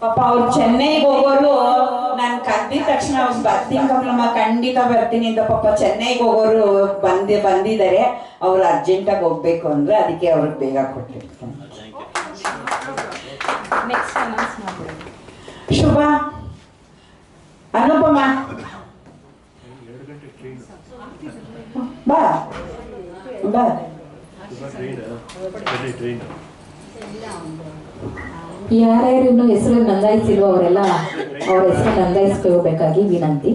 ಪಾಪ ಅವ್ರು ಚೆನ್ನೈಗೆ ಹೋಗೋರು ನಾನು ಕದ್ದಿದ ತಕ್ಷಣ ಅವ್ರು ಬರ್ತೀನಿ ಕಮಲಮ್ಮ ಖಂಡಿತ ಬರ್ತೀನಿ ಅಂತ ಪಾಪ ಚೆನ್ನೈಗೆ ಹೋಗೋರು ಬಂದಿ ಬಂದಿದ್ದಾರೆ ಅವ್ರು ಅರ್ಜೆಂಟಾಗಿ ಹೋಗ್ಬೇಕು ಅಂದ್ರೆ ಅದಕ್ಕೆ ಅವ್ರಿಗೆ ಬೇಗ ಮಾಡ್ಬೋದು ಶುಭ. ಅನುಪಮ. ಬಾ. ಬಾ. ಯಾರ್ಯಾರು ಇನ್ನು ಹೆಸರು ನೋಂದಾಯಿಸಿಲ್ವೋ ಅವ್ರ ಹೆಸರು ನೋಂದಾಯಿಸ್ಕೋಬೇಕಾಗಿ ವಿನಂತಿ.